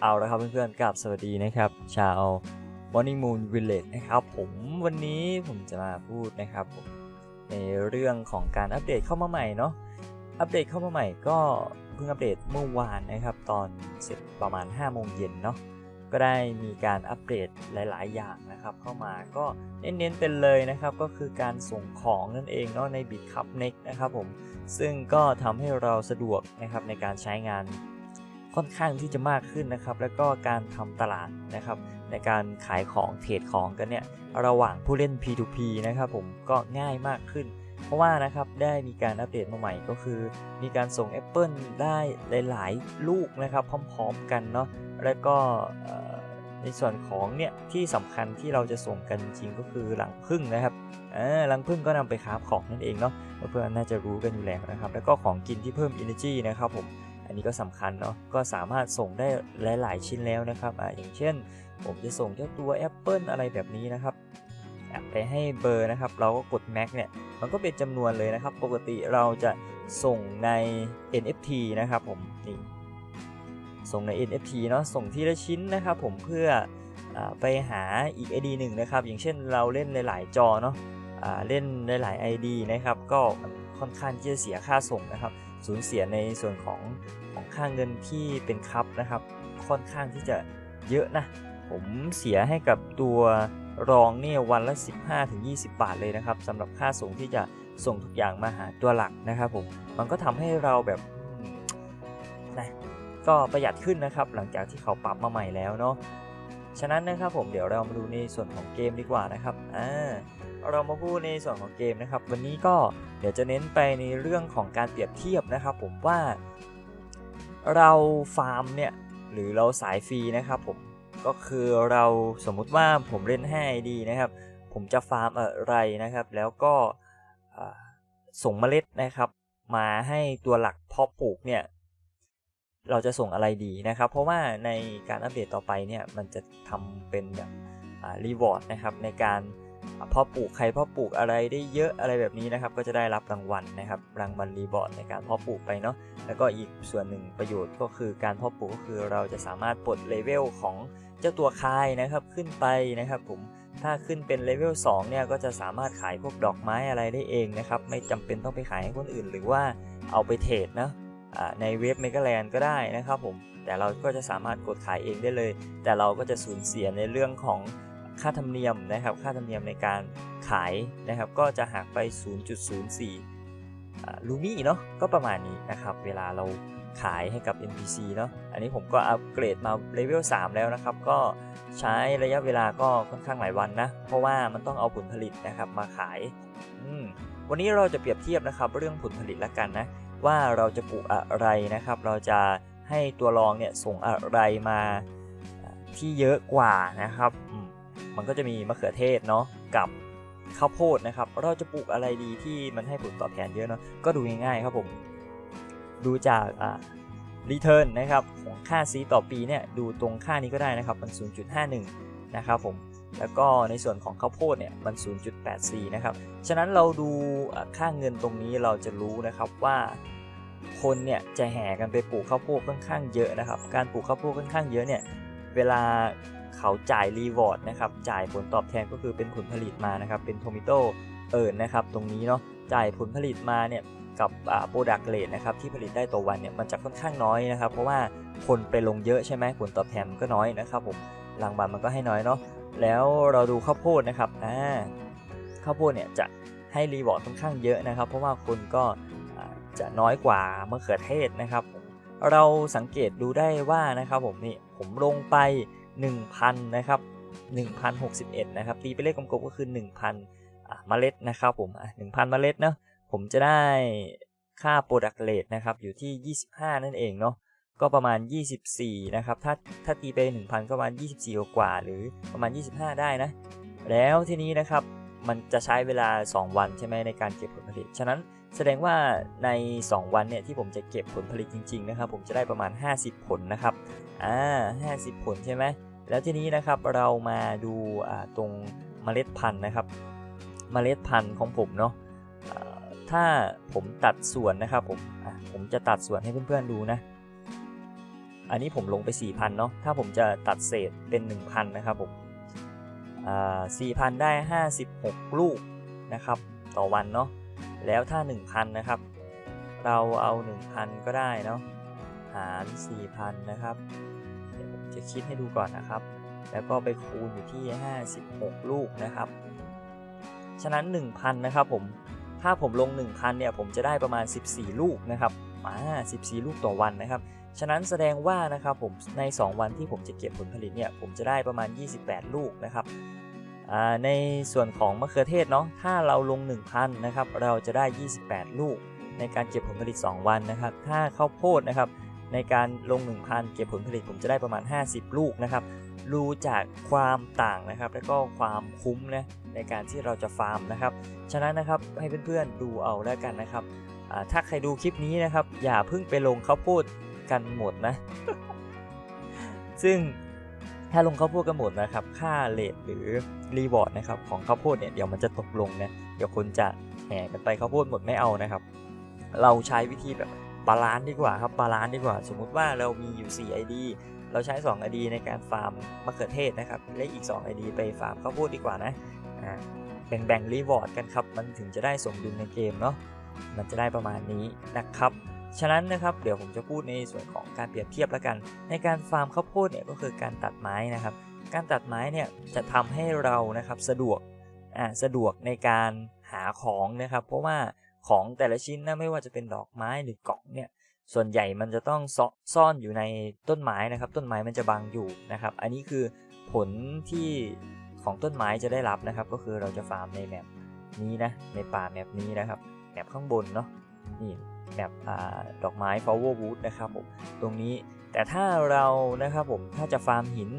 เอาละครับเพื่อนๆกับสวัสดีนะครับ ชาว Morning Moon Village นะครับ ผมวันนี้ผมจะมาพูดนะครับในเรื่องของการอัปเดตเข้ามาใหม่เนาะอัปเดตเข้ามาใหม่ก็เพิ่งอัปเดตเมื่อวานนะครับ ตอนเสร็จประมาณ5โมงเย็นเนาะก็ได้มีการอัปเดตหลาย ๆ อย่างนะครับ เข้ามาก็เน้นๆเป็นเลยนะครับ ก็คือการส่งของนั่นเองเนาะใน b i t c u p Next นะครับผมซึ่งก็ทำให้เราสะดวกนะครับในการใช้งาน ค่อนข้างที่จะมากขึ้นนะครับ แล้วก็การทำตลาดนะครับ ในการขายของเทรดของกันเนี่ยระหว่างผู้เล่น P2P นะครับผมก็ง่ายมากขึ้น เพราะว่านะครับได้มีการอัปเดตมาใหม่ก็คือ มีการส่ง Apple ได้หลาย ๆ ลูกนะครับพร้อม ๆ กันเนาะแล้วก็ในส่วนของเนี่ยที่สำคัญที่เราจะส่งกันจริงก็คือหลังพึ่งนะครับหลังพึ่งก็นำไปคราของนั่นเองเนาะเพื่อนๆน่าจะรู้กันอยู่แล้วนะครับ แล้วก็ของกินที่เพิ่ม Energy นะครับผม อันนี้ก็สำคัญเนาะก็สามารถส่งได้หลาย ๆ ชิ้นแล้วนะครับอ่าอย่างเช่น ผมจะส่งเจ้าตัว Apple อะไรแบบนี้นะครับไปให้เบอร์นะครับ เราก็กด Max เนี่ยมันก็เป็นจำนวนเลยนะครับ ปกติเราจะส่งใน NFT นะครับผมนี่ส่งใน NFT เนาะส่งทีละชิ้นนะครับผมเพื่อไปหาอีก ID หนึ่งนะครับ อย่างเช่นเราเล่นหลาย ๆ จอเนาะเล่นหลาย ๆ ID นะครับ ก็ค่อนข้างที่จะเสียค่าส่งนะครับ สูญเสียในส่วนของของค่าเงินที่เป็นคัพนะครับ ค่อนข้างที่จะเยอะนะ ผมเสียให้กับตัวรองเนี่ยวันละ 15-20 บาทเลยนะครับสำหรับค่าส่งที่จะส่งทุกอย่างมาหาตัวหลักนะครับผมมันก็ทำให้เราแบบนะก็ประหยัดขึ้นนะครับ หลังจากที่เขาปรับมาใหม่แล้วเนาะฉะนั้นนะครับผมเดี๋ยวเรามาดูในส่วนของเกมดีกว่านะครับอ่า เรามาพูดในส่วนของเกมนะครับ วันนี้ก็เดี๋ยวจะเน้นไปในเรื่องของการเปรียบเทียบนะครับ ผมว่าเราฟาร์มเนี่ยหรือเราสายฟรีนะครับผมก็คือเราสมมุติว่าผมเล่น 5ID นะครับ ผมจะฟาร์มอะไรนะครับ แล้วก็ส่งเมล็ดนะครับ มาให้ตัวหลักเพาะปลูกเนี่ยเราจะส่งอะไรดีนะครับ เพราะว่าในการอัปเดตต่อไปเนี่ยมันจะทำเป็นแบบรีวอร์ดนะครับในการ พาะปลูกใครพาะปลูกอะไรได้เยอะอะไรแบบนี้นะครับ ก็จะได้รับรางวัลนะครับรางวัลรีวอร์ดในการเพาะปลูกไปเนาะแล้วก็อีกส่วนหนึ่งประโยชน์ก็คือการเพาะปลูกก็คือเราจะสามารถปลดเลเวลของเจ้าตัวคายนะครับขึ้นไปนะครับผมถ้าขึ้นเป็นเลเวล2เนี่ยก็จะสามารถขายพวกดอกไม้อะไรได้เองนะครับไม่จำเป็นต้องไปขายให้คนอื่น หรือว่าเอาไปเทรดนะในเว็บเมกาแลนก็ได้นะครับผมแต่เราก็จะสามารถกดขายเองได้เลย แต่เราก็จะสูญเสียในเรื่องของ ค่าธรรมเนียมนะครับ ค่าธรรมเนียมในการขายนะครับ ก็จะหักไป 0.04ลูมี่เนาะก็ประมาณนี้นะครับ เวลาเราขายให้กับ NPC เนาะ อันนี้ผมก็อัปเกรดมาเลเวล 3 แล้วนะครับ ก็ใช้ระยะเวลาก็ค่อนข้างหลายวันนะ เพราะว่ามันต้องเอาผลผลิตนะครับมาขาย วันนี้เราจะเปรียบเทียบนะครับเรื่องผลผลิตละกันนะ ว่าเราจะปลูกอะไรนะครับ เราจะให้ตัวรองเนี่ยส่งอะไรมาที่เยอะกว่านะครับ มันก็จะมีมะเขือเทศเนาะกับข้าวโพดนะครับ เราจะปลูกอะไรดีที่มันให้ผลตอบแทนเยอะเนาะก็ดูง่ายๆครับผม ดูจากอ่ารีเทิร์นนะครับของค่าซีต่อปีเนี่ยดูตรงค่านี้ก็ได้นะครับ มัน 0.51 นะครับผมแล้วก็ในส่วนของข้าวโพดเนี่ยมัน 0.84 นะครับ ฉะนั้นเราดูอ่าค่าเงินตรงนี้เราจะรู้นะครับว่าคนเนี่ยจะแห่กันไปปลูกข้าวโพดค่อนข้างเยอะนะครับ การปลูกข้าวโพดค่อนข้างเยอะเนี่ยเวลา เขาจ่ายรีวอร์ดนะครับจ่ายผลตอบแทนก็คือเป็นผลผลิตมานะครับเป็นโทมิโตเอิร์นนะครับตรงนี้เนาะจ่ายผลผลิตมาเนี่ยกับโปรดักต์เลทนะครับที่ผลิตได้ต่อวันเนี่ยมันจะค่อนข้างน้อยนะครับ เพราะว่าคนไปลงเยอะใช่ไหมผลตอบแทนมันก็น้อยนะครับผมรางวัลมันก็ให้น้อยเนาะแล้วเราดูข้าวโพดนะครับอ่าข้าวโพดเนี่ยจะให้รีวอร์ดค่อนข้างเยอะนะครับ เพราะว่าคนก็จะน้อยกว่ามะเขือเทศนะครับ เราสังเกตดูได้ว่านะครับผมนี่ผมลงไป 1,000นะครับ1,061นะครับตีไปเลขกลมๆก็คือ 1,000อเมล็ดนะครับผมอะ1,000 เมล็ดเนาะผมจะได้ค่า product rate นะครับอยู่ที่ 25 นั่นเองเนาะก็ประมาณ 24 นะครับ ถ้าถ้าตีไป 1,000 ก็ประมาณ 24 กว่า หรือประมาณ 25 ได้นะ แล้วทีนี้นะครับ มันจะใช้เวลา 2 วันใช่ไหมในการเก็บผลผลิต ฉะนั้นแสดงว่าใน 2 วันเนี่ยที่ผมจะเก็บผลผลิตจริง ๆ นะครับ ผมจะได้ประมาณ 50 ผลนะครับ อ่า 50 ผลใช่ไหม แล้วทีนี้นะครับเรามาดูตรงเมล็ดพันธุ์นะครับ เมล็ดพันธุ์ของผมเนาะถ้าผมตัดส่วนนะครับผมผมจะตัดส่วนให้เพื่อนๆดูนะ อันนี้ผมลงไป 4,000เนาะถ้าผมจะตัดเศษเป็น 1,000 นะครับผมอ่า4,000 ได้ 56 ลูกนะครับต่อวันเนาะแล้วถ้า 1,000 นะครับ เราเอา 1,000 ก็ได้เนาะหาร 4,000 นะครับ จะคิดให้ดูก่อนนะครับ แล้วก็ไปคูณอยู่ที่ 56 ลูกนะครับ ฉะนั้น 1,000 นะครับผม ถ้าผมลง 1,000 เนี่ย ผมจะได้ประมาณ 14 ลูกนะครับอ่า14 ลูกต่อวันนะครับ ฉะนั้นแสดงว่านะครับผม ใน 2 วันที่ผมจะเก็บผลผลิตเนี่ย ผมจะได้ประมาณ 28 ลูกนะครับในส่วนของมะเขือเทศเนาะ ถ้าเราลง 1,000 นะครับ เราจะได้ 28 ลูก ในการเก็บผลผลิต 2 วันนะครับ ถ้าข้าวโพดนะครับ ในการลง 1,000 เก็บผลผลิตผมจะได้ประมาณ 50 ลูกนะครับดูจากความต่างนะครับ แล้วก็ความคุ้มนะในการที่เราจะฟาร์มนะครับ ฉะนั้นนะครับให้เพื่อนๆดูเอาแล้วกันนะครับถ้าใครดูคลิปนี้นะครับ อย่าเพิ่งไปลงข้าวโพดกันหมดนะ ซึ่งถ้าลงข้าวโพดกันหมดนะครับ ค่าเลทหรือรีวอร์ดนะครับของข้าวโพดเนี่ยเดี๋ยวมันจะตกลงนะเดี๋ยวคนจะแห่กันไปข้าวโพดหมดไม่เอานะครับ เราใช้วิธีแบบ บาลานซ์ดีกว่าครับบาลานซ์ดีกว่า สมมุติว่าเรามีอยู่ 4 ID เราใช้ 2 ID ในการฟาร์มมะเขือเทศนะครับและอีก 2 ID ไปฟาร์มข้าวโพดดีกว่านะอ่าแบ่งแบ่งรีวอร์ดกันครับ มันถึงจะได้สมดุลในเกมเนาะมันจะได้ประมาณนี้นะครับฉะนั้นนะครับเดี๋ยวผมจะพูดในส่วนของการเปรียบเทียบแล้วกัน ในการฟาร์มข้าวโพดเนี่ยก็คือการตัดไม้นะครับ การตัดไม้เนี่ยจะทำให้เรานะครับสะดวกอ่าสะดวกในการหาของนะครับ เพราะว่า ของแต่ละชิ้นนะไม่ว่าจะเป็นดอกไม้หรือกล่องเนี่ยส่วนใหญ่มันจะต้องซ่อนอยู่ในต้นไม้นะครับ ต้นไม้มันจะบังอยู่นะครับ อันนี้คือผลที่ของต้นไม้จะได้รับนะครับ ก็คือเราจะฟาร์มในแมปนี้นะในป่าแมปนี้นะครับแมปข้างบนเนาะนี่แมปอ่าดอกไม้ flower wood นะครับผมตรงนี้แต่ถ้าเรานะครับผมถ้าจะฟาร์มหิน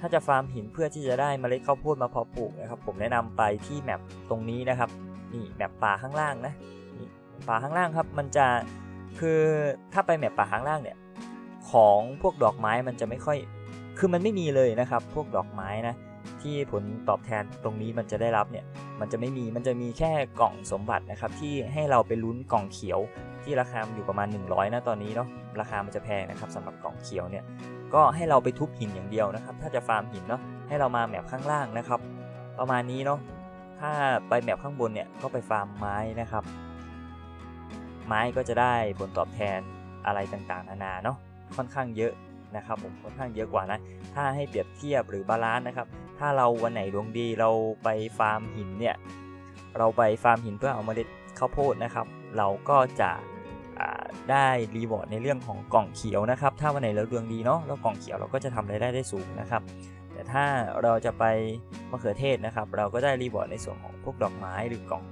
ถ้าจะฟาร์มหินเพื่อที่จะได้เมล็ดข้าวโพดมาเพาะปลูกนะครับ ผมแนะนำไปที่แมปตรงนี้นะครับนี่แมปป่าข้างล่างนะ ป่าข้างล่างครับ มันจะคือถ้าไปแมปป่าข้างล่างเนี่ยของพวกดอกไม้มันจะไม่ค่อย คือมันไม่มีเลยนะครับ พวกดอกไม้นะที่ผลตอบแทนตรงนี้มันจะได้รับเนี่ยมันจะไม่มีมันจะมีแค่กล่องสมบัตินะครับ ที่ให้เราไปลุ้นกล่องเขียวที่ราคาอยู่ประมาณ 100นะตอนนี้เนาะราคามันจะแพงนะครับสำหรับกล่องเขียวเนี่ยก็ให้เราไปทุบหินอย่างเดียวนะครับ ถ้าจะฟาร์มหินเนาะให้เรามาแมปข้างล่างนะครับ ประมาณนี้เนาะถ้าไปแมปข้างบนเนี่ยก็ไปฟาร์มไม้นะครับ ไม้ก็จะได้ผลตอบแทนอะไรต่างๆ นานาเนาะค่อนข้างเยอะนะครับผมค่อนข้างเยอะกว่านะ ถ้าให้เปรียบเทียบหรือบาลานซ์นะครับ ถ้าเราวันไหนดวงดีเราไปฟาร์มหินเนี่ยเราไปฟาร์มหินเพื่อเอาเมล็ดข้าวโพดนะครับ เราก็จะได้รีวอร์ดในเรื่องของกล่องเขียวนะครับ ถ้าวันไหนเราดวงดีเนาะแล้วกล่องเขียวเราก็จะทำรายได้ได้สูงนะครับ แต่ถ้าเราจะไปมะเขือเทศนะครับ เราก็ได้รีวอร์ดในส่วนของพวกดอกไม้หรือกล่อง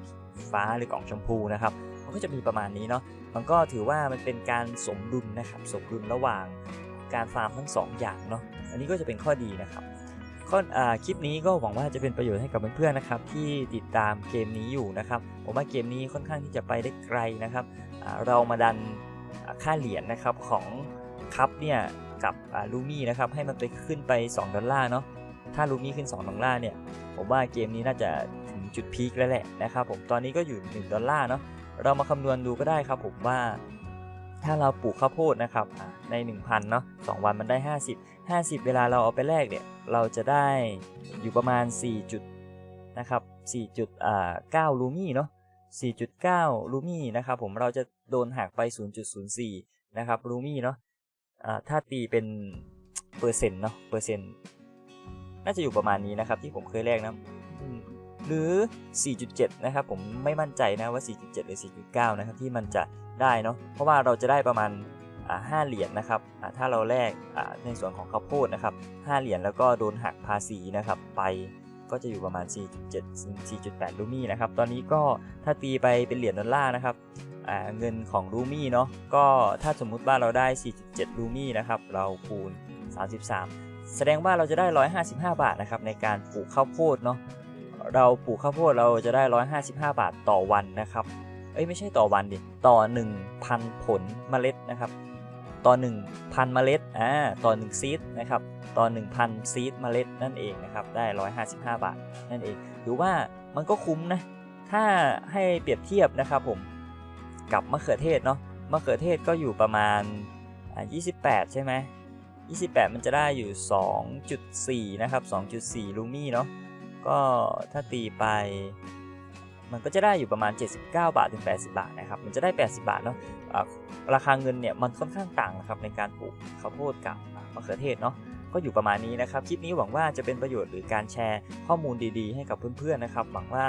ฟ้าหรือกล่องชมพูนะครับ ก็จะมีประมาณนี้เนาะมันก็ถือว่ามันเป็นการสมดุลนะครับสมดุลระหว่างการฟาร์มทั้งสองอย่างเนาะอันนี้ก็จะเป็นข้อดีนะครับข้อคลิปนี้ก็หวังว่าจะเป็นประโยชน์ให้กับเพื่อนๆนะครับ ที่ติดตามเกมนี้อยู่นะครับ ผมว่าเกมนี้ค่อนข้างที่จะไปได้ไกลนะครับเรามาดันค่าเหรียญนะครับของคัพเนี่ยกับลูมี่นะครับให้มันไปขึ้นไป 2 ดอลลาร์เนาะถ้าลูมี่ขึ้น 2 ดอลลาร์เนี่ยผมว่าเกมนี้น่าจะถึงจุดพีคแล้วแหละนะครับผมตอนนี้ก็อยู่ 1 ดอลลาร์เนาะ เรามาคำนวณดูก็ได้ครับผมว่า ถ้าเราปลูกข้าวโพดนะครับใน 1,000เนาะ2วันมันได้ 50 50 เวลาเราเอาไปแลกเนี่ยเราจะได้อยู่ประมาณ 4 จุดนะครับ4จุดอ่า9ลูมี่เนาะ4.9 ลูมี่นะครับผมเราจะโดนหักไป 0.04 นะครับลูมี่เนาะถ้าตีเป็นเปอร์เซ็นต์เนาะเปอร์เซ็นต์น่าจะอยู่ประมาณนี้นะครับที่ผมเคยแลกนะ หรือ 4.7 นะครับ ผมไม่มั่นใจนะว่า 4.7 หรือ 4.9 นะครับที่มันจะได้เนาะ เพราะว่าเราจะได้ประมาณอ่า5เหรียญนะครับ ถ้าเราแลกในส่วนของข้าวโพดนะครับ5เหรียญแล้วก็โดนหักภาษีนะครับ ไปก็จะอยู่ประมาณ 4.7 4.8ลูมี่นะครับ ตอนนี้ก็ถ้าตีไปเป็นเหรียญดอลลาร์นะครับเงินของลูมี่เนาะ ก็ถ้าสมมุติว่าเราได้ 4.7ลูมี่นะครับ เราคูณ 33 แสดงว่าเราจะได้ 155 บาทนะครับในการปลูกข้าวโพดเนาะ เราปลูกข้าวโพดเราจะได้ 155 บาทต่อวันนะครับ เอ้ยไม่ใช่ต่อวันดิ ต่อ 1,000 ผลเมล็ดนะครับ ต่อ 1,000 เมล็ด อ่า ต่อ 1 ซีดนะครับ ต่อ 1,000 ซีดเมล็ดนั่นเองนะครับ ได้ 155 บาทนั่นเอง หรือว่ามันก็คุ้มนะ ถ้าให้เปรียบเทียบนะครับผม กับมะเขือเทศเนาะ มะเขือเทศก็อยู่ประมาณ 28 ใช่ไหม28 มันจะได้อยู่ 2.4 นะครับ 2.4 ลูมี่เนาะ ก็ถ้าตีไปมันก็จะได้อยู่ประมาณ 79 บาทถึง 80 บาทนะครับ มันจะได้ 80 บาทเนาะราคาเงินเนี่ยมันค่อนข้างต่างนะครับในการปลูกข้าวโพดกับมะเขือเทศเนาะ ก็อยู่ประมาณนี้นะครับ คลิปนี้หวังว่าจะเป็นประโยชน์หรือการแชร์ข้อมูลดีๆ ให้กับเพื่อนๆนะครับ หวังว่า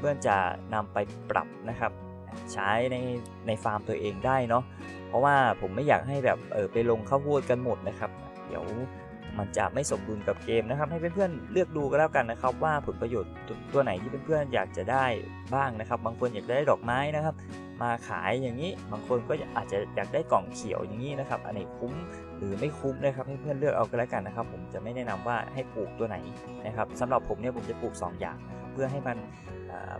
เพื่อนๆจะนำไปปรับนะครับ ใช้ในในฟาร์มตัวเองได้เนาะ เพราะว่าผมไม่อยากให้แบบเออไปลงข้าวโพดกันหมดนะครับ เดี๋ยว มันจะไม่สมดุลกับเกมนะครับ ให้เพื่อนๆเลือกดูก็แล้วกันนะครับ ว่าผลประโยชน์ตัวไหนที่เพื่อนๆอยากจะได้บ้างนะครับ บางคนอยากได้ดอกไม้นะครับ มาขายอย่างนี้ บางคนก็อาจจะอยากได้กล่องเขียวอย่างนี้นะครับ อันไหนคุ้มหรือไม่คุ้มนะครับให้เพื่อนเลือกเอาก็แล้วกันนะครับ ผมจะไม่แนะนำว่าให้ปลูกตัวไหนนะครับสำหรับผมเนี่ยผมจะปลูก 2 อย่างนะครับเพื่อให้มัน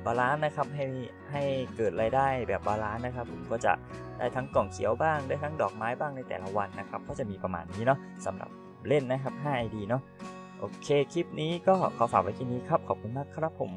บาลานซ์นะครับให้ให้เกิดรายได้แบบบาลานซ์นะครับผมก็จะได้ทั้งกล่องเขียวบ้างได้ทั้งดอกไม้บ้างในแต่ละวันนะครับ ก็จะมีประมาณนี้เนาะสำหรับ เล่นนะครับ 5 ID เนาะ โอเค คลิปนี้ก็ขอฝากไว้ที่นี้ครับ ขอบคุณมากครับผม